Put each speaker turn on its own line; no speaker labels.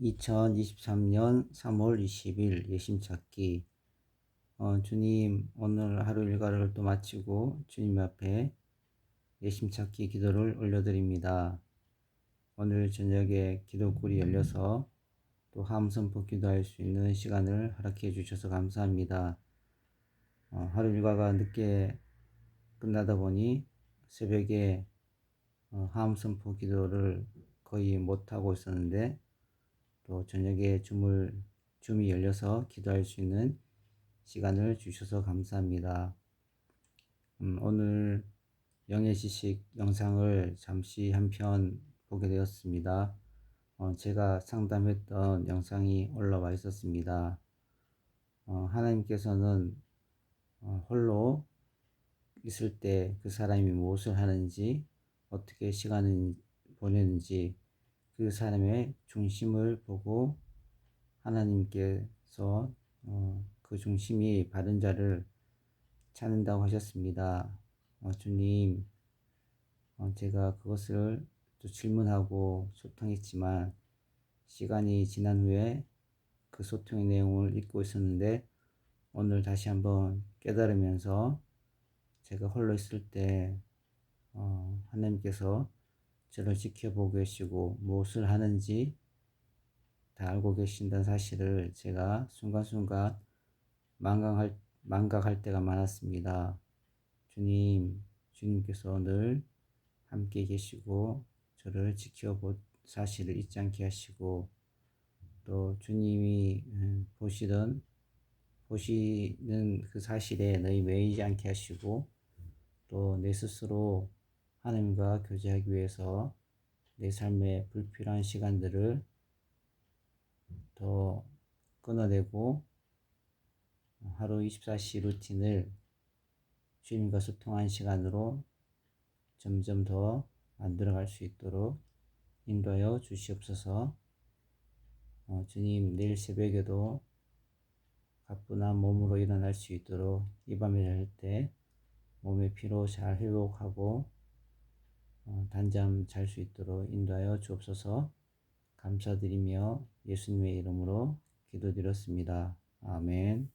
2023년 3월 20일 예심 찾기 어, 주님 오늘 하루 일과를 또 마치고 주님 앞에 예심 찾기 기도를 올려드립니다. 오늘 저녁에 기도굴이 열려서 또 함선포 기도할 수 있는 시간을 허락해 주셔서 감사합니다. 어, 하루 일과가 늦게 끝나다 보니 새벽에 어, 함선포 기도를 거의 못하고 있었는데 또 저녁에 줌을, 줌이 열려서 기도할 수 있는 시간을 주셔서 감사합니다. 음, 오늘 영의 지식 영상을 잠시 한 편 보게 되었습니다. 어, 제가 상담했던 영상이 올라와 있었습니다. 어, 하나님께서는 어, 홀로 있을 때 그 사람이 무엇을 하는지, 어떻게 시간을 보내는지, 그 사람의 중심을 보고 하나님께서 어, 그 중심이 바른 자를 찾는다고 하셨습니다. 어, 주님, 어, 제가 그것을 또 질문하고 소통했지만 시간이 지난 후에 그 소통의 내용을 읽고 있었는데 오늘 다시 한번 깨달으면서 제가 홀로 있을 때 어, 하나님께서 저를 지켜보고 계시고 무엇을 하는지 다 알고 계신다는 사실을 제가 순간순간 망각할, 망각할 때가 많았습니다. 주님, 주님께서 늘 함께 계시고 저를 지켜보 사실을 잊지 않게 하시고 또 주님이 음, 보시던 보시는 그 사실에 너희 매이지 않게 하시고 또 내 스스로 하나님과 교제하기 위해서 내 삶의 불필요한 시간들을 더 끊어내고 하루 24시 루틴을 주님과 소통한 시간으로 점점 더 만들어갈 수 있도록 인도하여 주시옵소서. 어, 주님 내일 새벽에도 가뿐한 몸으로 일어날 수 있도록 이 밤에 잘 때 몸의 피로 잘 회복하고 어, 단잠 잘 수 있도록 인도하여 주옵소서 감사드리며 예수님의 이름으로 기도드렸습니다. 아멘.